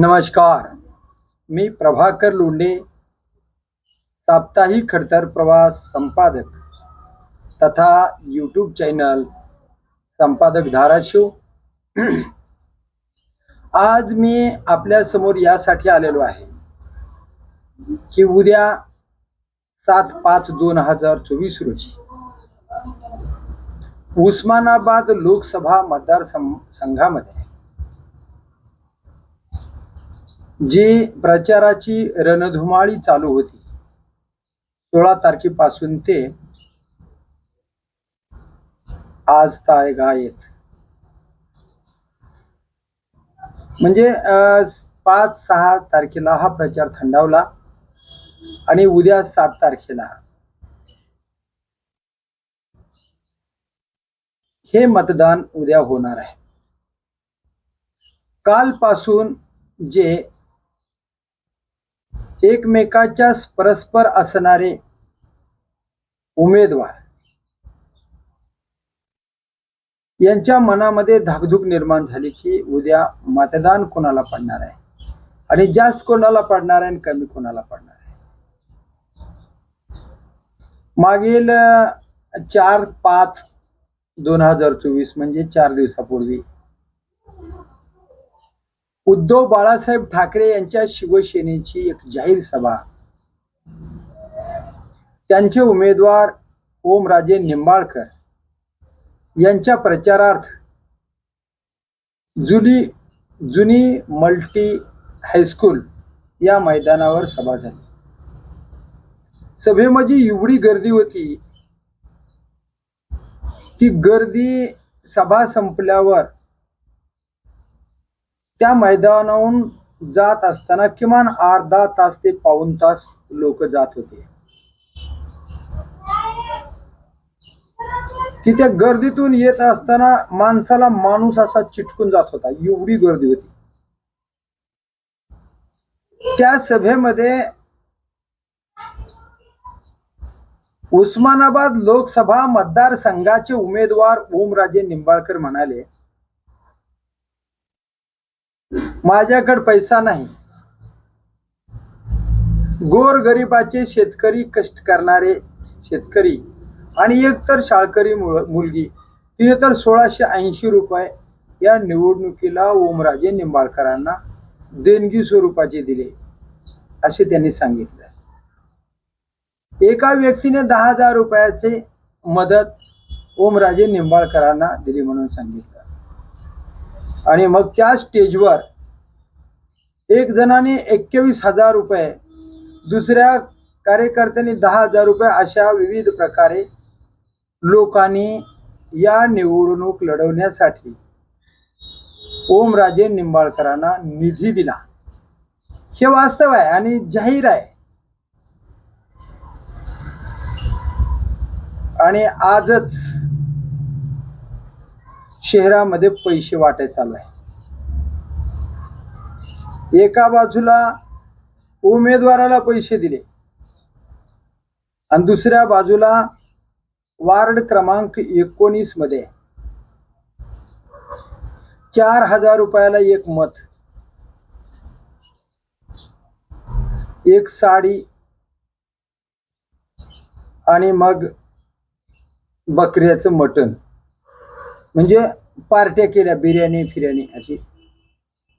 नमस्कार. मी प्रभाकर लोंढे साप्ताहिक खडतर प्रवास संपादक तथा यूट्यूब चॅनल संपादक धाराशिव. आज मी आपल्यासमोर यासाठी आलेलो आहे की उद्या सात पाच दोन हजार चोवीस रोजी उस्मानाबाद लोकसभा मतदार सं- संघामध्ये जी प्रचाराची रणधुमाळी चालू होती. सोळा तारखेपासून ते आज तायगायत. म्हणजे अं, पाच सहा तारखेला हा प्रचार थंडावला आणि उद्या सात तारखेला. हे मतदान उद्या होणार आहे. कालपासून जे एकमेकाच्या परस्पर असणारे उमेदवार. यांच्या मनामध्ये धाकधूक निर्माण झाली की उद्या मतदान कोणाला पडणार आहे? आणि जास्त कोणाला पडणार आहे आणि कमी कोणाला पडणार आहे? मागील चार पाच दोन हजार चोवीस म्हणजे चार दिवसापूर्वी उद्धव बाळासाहेब ठाकरे यांच्या शिवसेनेची एक जाहीर सभा. त्यांचे उमेदवार ओमराजे निंबाळकर यांच्या प्रचारार्थ जुनी जुनी मल्टी हायस्कूल या मैदानावर सभा झाली. सभेमध्ये एवढी गर्दी होती ती गर्दी सभा संपल्यावर त्या मैदानाहून जात असताना किमान अर्धा तास ते पाऊन तास लोक जात होते. की त्या गर्दीतून येत असताना माणसाला माणूस असा चिटकून जात होता एवढी गर्दी होती. त्या सभेमध्ये उस्मानाबाद लोकसभा मतदारसंघाचे उमेदवार ओमराजे निंबाळकर म्हणाले माझ्याकडे पैसा नाही. गोर गरिबाचे शेतकरी कष्ट करणारे शेतकरी आणि एक तर शाळकरी मुलगी तिने तर सोळाशे ऐंशी रुपये या निवडणुकीला ओमराजे निंबाळकरांना देणगी स्वरूपाचे दिले असे त्यांनी सांगितलं. एका व्यक्तीने दहा हजार रुपयाचे मदत ओमराजे निंबाळकरांना दिली म्हणून सांगितलं. आणि मग त्या स्टेजवर एक जणाने एक्केवीस हजार रुपये दुसऱ्या कार्यकर्त्यांनी दहा हजार रुपये अशा विविध प्रकारे लोकांनी या निवडणूक लढवण्यासाठी ओमराजे निंबाळकरांना निधी दिला. हे वास्तव आहे आणि जाहीर आहे. आणि आजच शहरामध्ये पैसे वाटाय चालू आहे एका बाजूला उमेदवाराला पैसे दिले आणि दुसऱ्या बाजूला वार्ड क्रमांक एकोणीसमध्ये चार हजार रुपयाला एक मत एक साडी आणि मग बकऱ्याचं मटण. म्हणजे पार्ट्या केल्या बिर्याणी फिर्याणी अशी.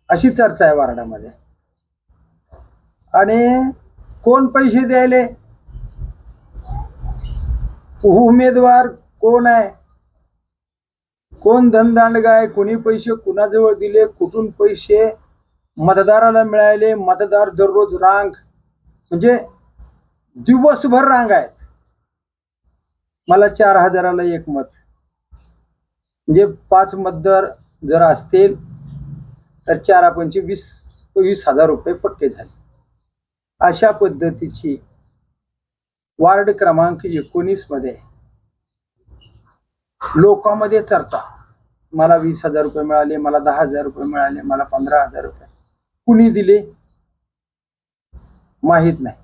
अशी चर्चा आहे वार्डामध्ये. आणि कोण पैसे द्यायले? उमेदवार कोण आहे? कोण धनदांडगा आहे कोणी पैसे कुणाजवळ दिले? कुठून पैसे मतदाराला मिळाले मतदार दररोज रांग. म्हणजे दिवसभर रांग आहेत. मला चार हजाराला एक मत. म्हणजे पाच मतदार जर असतील तर चार पंचवीस वीस वीस हजार रुपये पक्के झाले. अशा पद्धतीची वार्ड क्रमांक एकोणीसमध्ये लोकांमध्ये चर्चा. मला वीस हजार रुपये मिळाले मला दहा हजार रुपये मिळाले मला पंधरा हजार रुपये. कुणी दिले? माहीत नाही.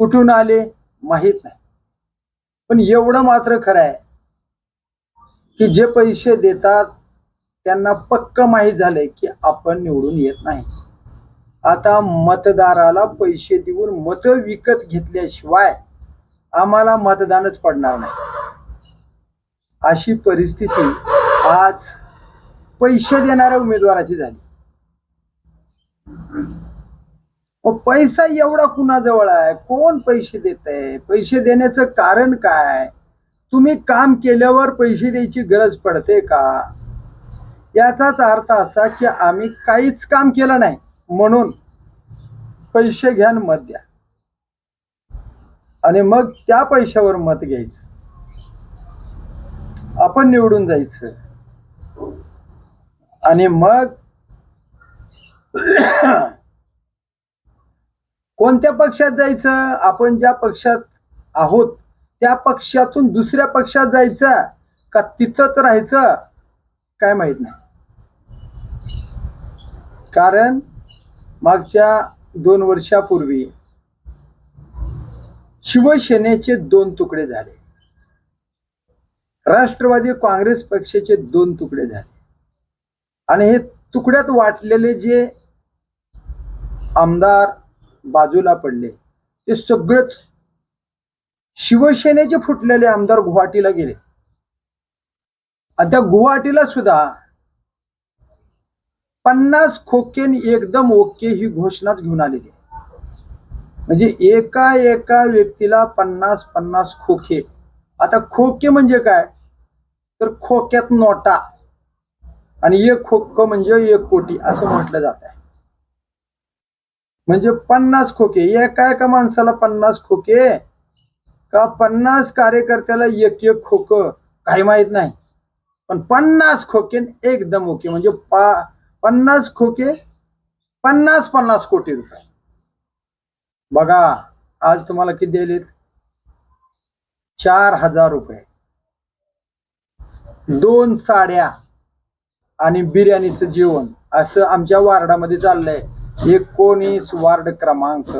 कुठून आले? माहीत नाही. पण एवढं मात्र खरं आहे की जे पैसे देतात त्यांना पक्क माहीत झालंय की आपण निवडून येत नाही. आता मतदाराला पैसे देऊन मत विकत घेतल्याशिवाय आम्हाला मतदानच पडणार नाही. अशी परिस्थिती आज पैसे देणाऱ्या उमेदवाराची झाली. मग पैसा एवढा कुणाजवळ आहे? कोण पैसे देत आहे पैसे देण्याचं कारण काय? तुम्ही काम केल्यावर पैसे द्यायची गरज पडते का? याचाच अर्थ असा की आम्ही काहीच काम केलं नाही म्हणून पैसे घ्या मत द्या. आणि मग त्या पैशावर मत घ्यायचं. आपण निवडून जायचं. आणि मग कोणत्या पक्षात जायचं? आपण ज्या पक्षात आहोत त्या पक्षातून दुसऱ्या पक्षात जायचं का तिथंच राहायचं? काय माहीत नाही. कारण मागच्या दोन वर्षापूर्वी शिवसेनेचे दोन तुकडे झाले. राष्ट्रवादी काँग्रेस पक्षाचे दोन तुकडे झाले. आणि हे तुकड्यात वाटलेले जे आमदार बाजूला पडले ते सगळेच शिवसेनेचे फुटलेले आमदार गुवाहाटीला गेले. आता गुवाहाटीला सुद्धा पन्नास खोकेन एकदम ओके ही घोषणाच घेऊन आलेली म्हणजे एका एका व्यक्तीला पन्नास पन्नास खोके. आता खोके म्हणजे काय? तर खोक्यात नोटा. आणि एक खोक म्हणजे एक कोटी असं म्हटलं जात आहे. म्हणजे पन्नास खोके. एका एका माणसाला पन्नास खोके. का पन्नास कार्यकर्त्याला एक एक खोक? काही माहीत नाही. पण पन्नास खोके एकदम ओके. म्हणजे पा पन्नास खोके पन्नास पन्नास कोटी रुपये. बघा आज तुम्हाला किती दिलेत चार हजार रुपये. दोन साड्या आणि बिर्याणीचं जेवण. असं आमच्या वार्डामध्ये चाललंय. एकोणीस वार्ड क्रमांक.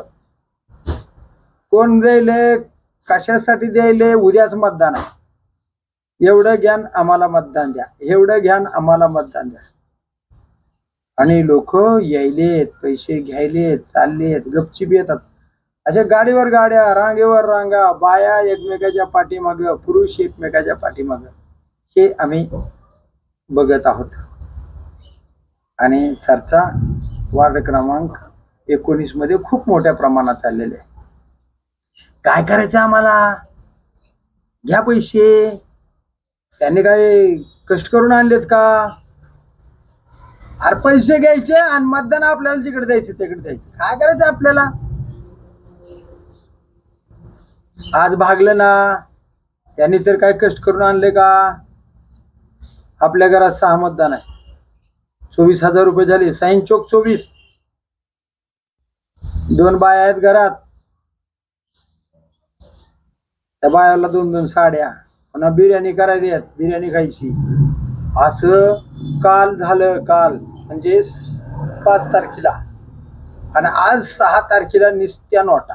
कोण दिले कशासाठी द्यायले? उद्याच मतदान आहे. एवढं ज्ञान आम्हाला मतदान द्या. एवढं ज्ञान आम्हाला मतदान द्या. आणि लोक यायलेत पैसे घ्यायलेत चाललेत गपचिप येतात. अशा गाडीवर गाड्या रांगेवर रांगा बाया एकमेकाच्या पाठीमाग पुरुष एकमेकाच्या पाठीमाग हे आम्ही बघत आहोत. आणि चर्चा वार्ड क्रमांक एकोणीसमध्ये खूप मोठ्या प्रमाणात चाललेले आहे. काय करायचं आम्हाला? घ्या पैसे. त्यांनी काय कष्ट करून आणलेत का? अरे पैसे घ्यायचे आणि मतदान आपल्याला जिकडे द्यायचे तिकडे द्यायचे. काय करायचं आपल्याला? आज भागलं ना. त्यांनी तर काय कष्ट करून आणले का? आपल्या घरात सहा मतदान आहे. चोवीस हजार रुपये झाले. साईन चौक चोवीस. दोन बाया आहेत घरात. त्या बायाला दोन दोन साड्या पुन्हा बिर्याणी करायची आहेत बिर्याणी खायची. असं काल झालं काल म्हणजे पाच तारखेला. आणि आज सहा तारखेला निस्त्या नोटा.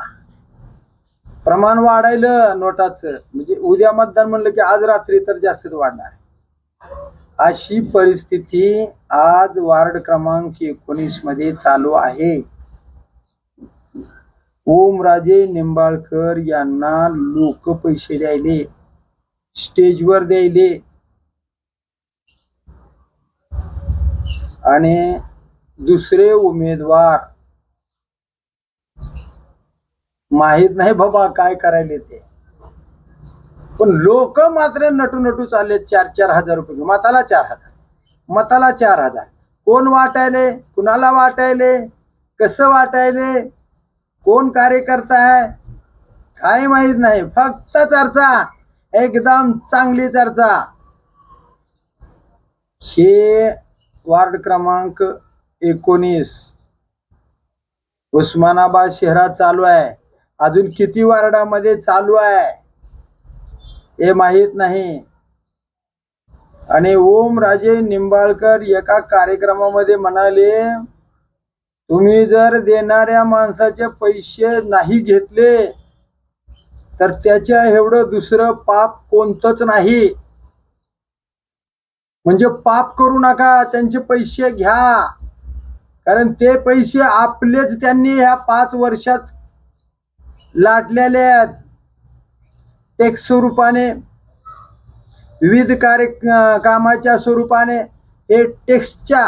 प्रमाण वाढायलं नोटाचं. म्हणजे उद्या मतदान म्हणलं की आज रात्री तर जास्तच वाढणार. अशी परिस्थिती आज वार्ड क्रमांक एकोणीसमध्ये चालू आहे. ओमराजे निंबाळकर यांना लोक पैसे द्यायले स्टेजवर द्यायले. आणि दुसरे उमेदवार. माहीत नाही बाबा काय करायले ते. पण लोक मात्र नटू नटू चालले चार चार हजार रुपये मताला चार हजार. मताला चार हजार. कोण वाटायले? कुणाला वाटायले? कसं वाटायले? कोण कार्यकर्ता आहे? काय माहीत नाही. फक्त चर्चा. एकदम चांगली चर्चा. हे वार्ड क्रमांक एकोणीस. उस्मानाबाद शहरात चालू आहे. अजून किती वार्डामध्ये चालू आहे? हे माहीत नाही. आणि ओम राजे निंबाळकर एका कार्यक्रमामध्ये म्हणाले तुम्ही जर देणाऱ्या माणसाचे पैसे नाही घेतले तर त्याच्या एवढं दुसरं पाप कोणतंच नाही. म्हणजे पाप करू नका त्यांचे पैसे घ्या. कारण ते पैसे आपलेच त्यांनी ह्या पाच वर्षात लाटलेले आहेत. टॅक्स स्वरूपाने विविध कार्य कामाच्या स्वरूपाने हे टॅक्सच्या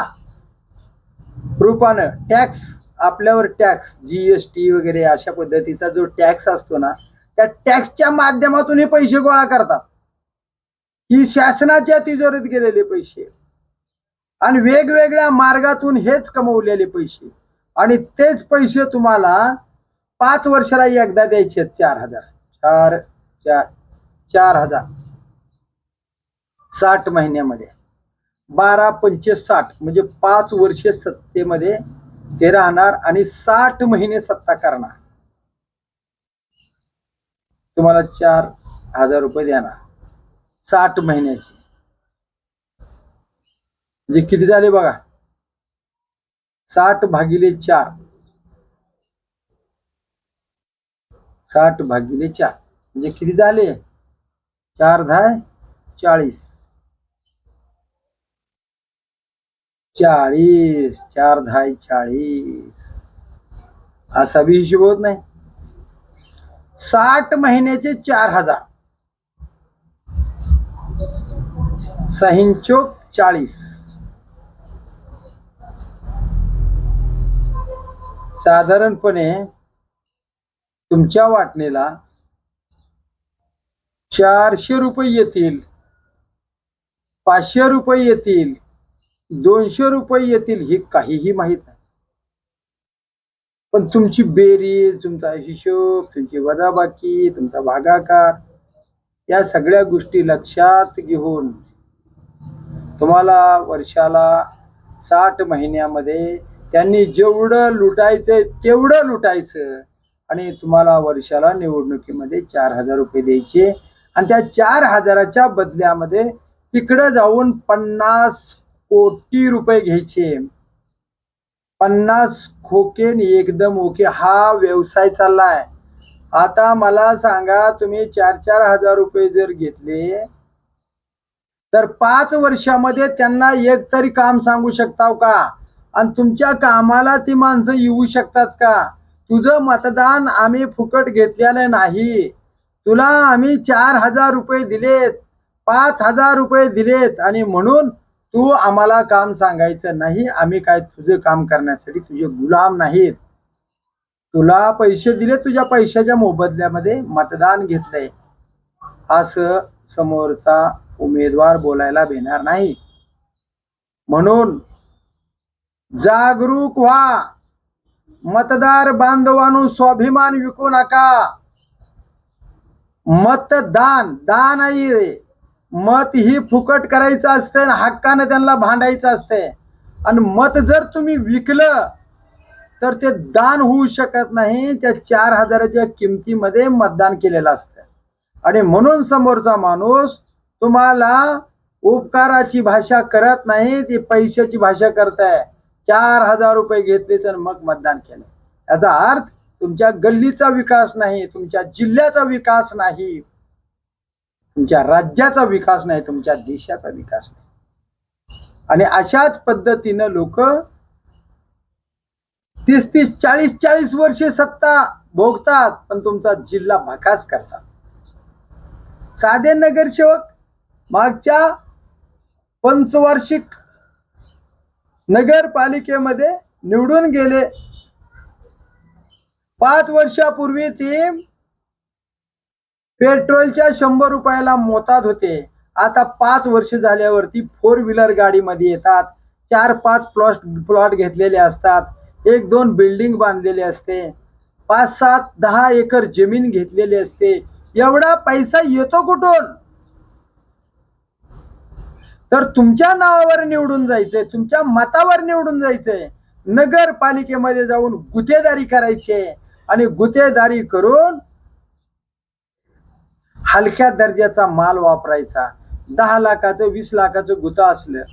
रूपानं टॅक्स आपल्यावर टॅक्स जीएसटी वगैरे अशा पद्धतीचा जो टॅक्स असतो ना त्या टॅक्सच्या माध्यमातून हे पैसे गोळा करतात. ही शासनाच्या तिजोरीत गेलेले पैसे. आणि वेगवेगळ्या मार्गातून हेच कमवलेले पैसे. आणि तेच पैसे तुम्हाला पाच वर्षाला एकदा द्यायचे चार हजार. चार चार चार हजार. साठ महिन्यामध्ये. बारा पंचे साठ म्हणजे पाच वर्षे सत्तेमध्ये ते राहणार आणि साठ महिने सत्ता करणार. तुम्हाला चार हजार रुपये देणार. साठ महिन्याचे. म्हणजे किती झाले बघा? साठ भागिले चार. साठ भागिले चार. म्हणजे किती झाले? चार दहा चाळीस. चाळीस चार दहा चाळीस. असा बी हिशोब होत नाही. साठ महिन्याचे चार हजार. सहिंचोक चाळीस. साधारणपणे तुमच्या वाटणीला चारशे रुपये येतील पाचशे रुपये येतील दोनशे रुपये येतील हे काहीही माहीत नाही. पण तुमची बेरीज तुमचा हिशोब तुमची वजाबाकी तुमचा भागाकार या सगळ्या गोष्टी लक्षात घेऊन तुम्हाला वर्षाला साठ महिन्यामध्ये त्यांनी जेवढं लुटायचंय तेवढं लुटायचं. आणि तुम्हाला वर्षाला निवडणुकीमध्ये चार हजार रुपये द्यायचे. आणि त्या चार हजाराच्या बदल्यामध्ये तिकडं जाऊन पन्नास कोटी रुपये घ्यायचे. पन्नास खोके एकदम ओके. हा व्यवसाय चाललाय. आता मला सांगा तुम्ही चार चार हजार रुपये जर घेतले तर पाच वर्षामध्ये त्यांना एक तरी काम सांगू शकताव का? आणि तुमच्या कामाला ती माणसं येऊ शकतात का? तुझं मतदान आम्ही फुकट घेतलेलं नाही. तुला आम्ही चार हजार रुपये दिलेत पाच हजार रुपये दिलेत आणि म्हणून तू आम्हाला काम सांगायचं नाही आम्ही काय तुझं काम करण्यासाठी तुझे गुलाम नाहीत. तुला पैसे दिले तुझ्या पैशाच्या मोबदल्यामध्ये मतदान घेतलंय. असं समोरचा उमेदवार बोलायला भेणार नाही. म्हणून जागरूक व्हा. मतदार बांधवांनो स्वाभिमान विकू नका. मतदान दान आहे. रे. मत ही फुकट करायचं असते आणि हक्कानं त्यांना भांडायचं असते आणि मत जर तुम्ही विकलं तर ते दान होऊ शकत नाही. त्या चार हजाराच्या किमतीमध्ये मतदान केलेलं असतं आणि म्हणून समोरचा माणूस तुम्हाला उपकाराची भाषा करत नाही ती पैशाची भाषा करताय. चार हजार रुपये घेतले तर मग मतदान केलं. याचा अर्थ तुमच्या गल्लीचा विकास नाही तुमच्या जिल्ह्याचा विकास नाही. तुमच्या राज्याचा विकास नाही तुमच्या देशाचा विकास नाही. आणि अशाच पद्धतीनं लोक तीस तीस चाळीस चाळीस वर्षे सत्ता भोगतात पण तुमचा जिल्हा भकास करतात. साधे नगरसेवक मागच्या पंचवार्षिक नगरपालिकेमध्ये निवडून गेले. पाच वर्षापूर्वी ती पेट्रोलच्या शंभर रुपयाला मोतात होते. आता पाच वर्ष झाल्यावरती फोर व्हीलर गाडीमध्ये येतात. चार पाच प्लॉट प्लॉट घेतलेले असतात. एक दोन बिल्डिंग बांधलेले असते. पाच सात दहा एकर जमीन घेतलेली असते. एवढा पैसा येतो कुठून? तर तुमच्या नावावर निवडून जायचंय तुमच्या मतावर निवडून जायचंय. नगरपालिकेमध्ये जाऊन गुतेदारी करायचे आणि गुतेदारी करून हलक्या दर्जाचा माल वापरायचा. दहा लाखाचं वीस लाखाचं गुता असलं.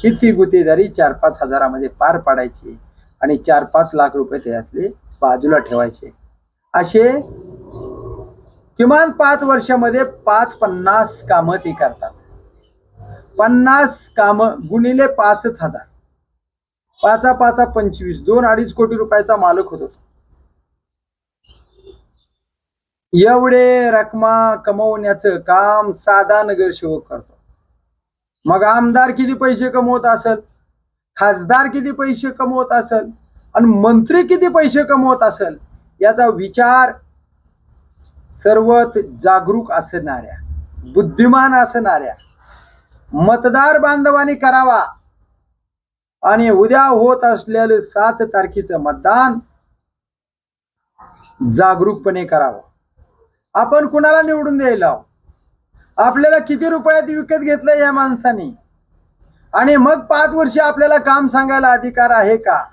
की ती गुत्तेदारी चार पाच हजारामध्ये पार पाडायची आणि चार पाच लाख रुपये त्यातले बाजूला ठेवायचे. असे किमान पाच वर्षामध्ये पाच पन्नास कामं ती करतात. पन्नास कामं गुणिले पाचच हजार. पाचा पाचा पंचवीस दोन अडीच कोटी रुपयाचा मालक होतो एवढे रकमा कमवण्याचं काम साधा नगरसेवक करतो. मग आमदार किती पैसे कमवत असेल? खासदार किती पैसे कमवत असेल? आणि मंत्री किती पैसे कमवत असेल? याचा विचार सर्वत जागरूक असणाऱ्या बुद्धिमान असणाऱ्या मतदार बांधवांनी करावा. आणि उद्या होत असलेलं सात तारखेचं मतदान जागरूकपणे करावं. आपण कुणाला निवडून द्यायला आपल्याला किती रुपयात विकत घेतलं या माणसाने? आणि मग पाच वर्ष आपल्याला काम सांगायला अधिकार आहे का?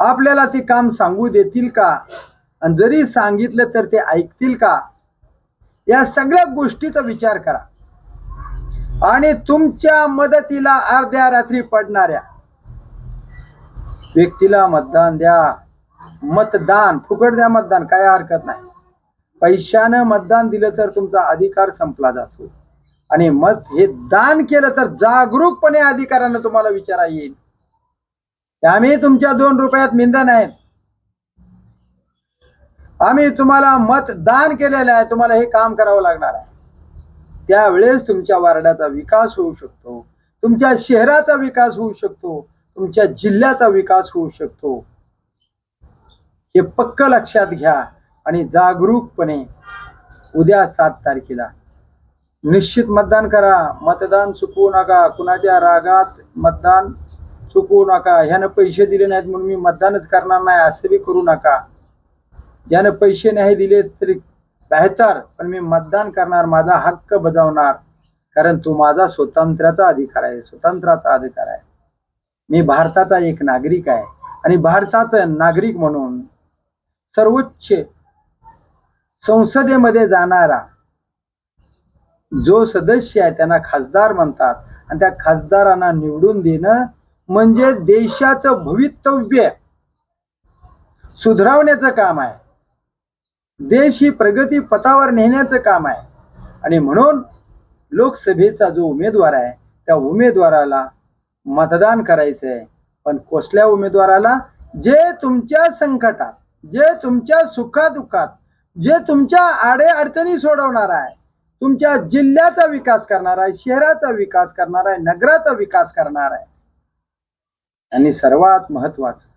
आपल्याला ते काम सांगू देतील का? आणि जरी सांगितलं तर ते ऐकतील का? या सगळ्या गोष्टीचा विचार करा. आणि तुमच्या मदतीला अर्ध्या रात्री पडणाऱ्या व्यक्तीला मतदान द्या. मतदान फुकट द्या मतदान काय हरकत नाही. पैशानं मतदान दिलं तर तुमचा अधिकार संपला जातो. आणि मत हे दान केलं तर जागरूकपणे अधिकारानं तुम्हाला विचारा येईल. आम्ही तुमच्या दोन रुपयात मिंदन आहेत आम्ही तुम्हाला मतदान केलेलं आहे तुम्हाला हे काम करावं लागणार आहे. त्यावेळेस तुमच्या वार्डाचा विकास होऊ शकतो. तुमच्या शहराचा विकास होऊ शकतो. तुमच्या जिल्ह्याचा विकास होऊ शकतो. हे पक्क लक्षात घ्या आणि जागरूकपणे उद्या सात तारखेला निश्चित मतदान करा. मतदान चुकवू नका. कुणाच्या रागात मतदान चुकवू नका. ह्यानं पैसे दिले नाहीत म्हणून मी मतदानच करणार नाही असं बी करू नका. ज्यानं पैसे नाही दिले तरी बेहतर पण मी मतदान करणार माझा हक्क बजावणार. कारण तो माझा स्वतंत्र्याचा अधिकार आहे स्वतंत्राचा अधिकार आहे. मी भारताचा एक नागरिक आहे आणि भारताचा नागरिक म्हणून सर्वोच्च संसदेमध्ये जाणारा जो सदस्य आहे त्यांना खासदार म्हणतात. आणि त्या खासदारांना निवडून देणं म्हणजे देशाचं भवितव्य. सुधारवण्याचं काम आहे. देश ही प्रगती पथावर नेण्याचं काम आहे. आणि म्हणून लोकसभेचा जो उमेदवार आहे त्या उमेदवाराला मतदान करायचं आहे पण कसल्या उमेदवाराला? जे तुमच्या संकटात जे तुमच्या सुखादुखात जे तुमच्या आडे अडचणी सोडवणार आहे तुमच्या जिल्ह्याचा विकास करणार आहे शहराचा विकास करणार आहे नगराचा विकास करणार आहे. आणि सर्वात महत्वाचं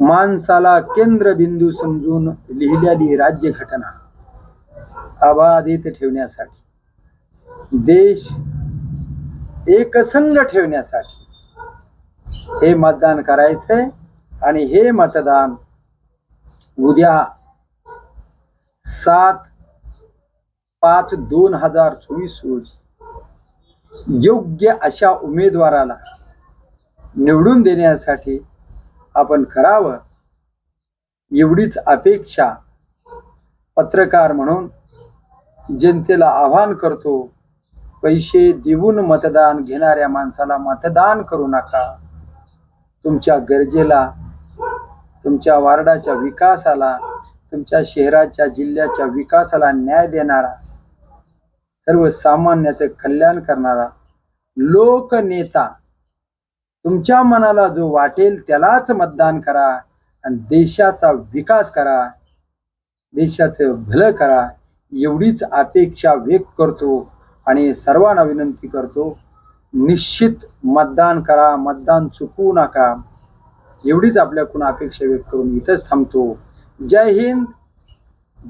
माणसाला केंद्रबिंदू समजून लिहिलेली राज्यघटना अबाधित ठेवण्यासाठी देश एकसंघ ठेवण्यासाठी हे मतदान करायचंय. आणि हे मतदान उद्या सात पाच दोन हजार चोवीस रोजी योग्य अशा उमेदवाराला निवडून देण्यासाठी आपण करावं एवढीच अपेक्षा पत्रकार म्हणून जनतेला आवाहन करतो पैसे देऊन मतदान घेणाऱ्या माणसाला मतदान करू नका. तुमच्या गरजेला तुमच्या वार्डाच्या विकासाला तुमच्या शहराच्या जिल्ह्याच्या विकासाला न्याय देणारा सर्वसामान्याचं कल्याण करणारा लोकनेता तुमच्या मनाला जो वाटेल त्यालाच मतदान करा आणि देशाचा विकास करा देशाचं भलं करा एवढीच अपेक्षा व्यक्त करतो आणि सर्वांना विनंती करतो निश्चित मतदान करा मतदान चुकवू नका. एवढीच आपल्याकडून अपेक्षा व्यक्त करून इथंच थांबतो. जय हिंद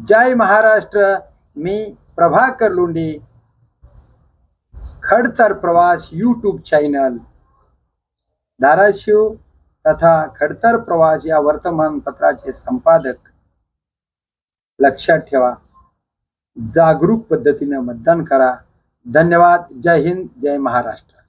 जय महाराष्ट्र. मी प्रभाकर लोंढे खडतर प्रवास यूट्यूब चॅनल धाराशिव तथा खडतर प्रवास या वर्तमानपत्राचे संपादक. लक्षात ठेवा जागरूक पद्धतीने मतदान करा. धन्यवाद. जय हिंद जय महाराष्ट्र.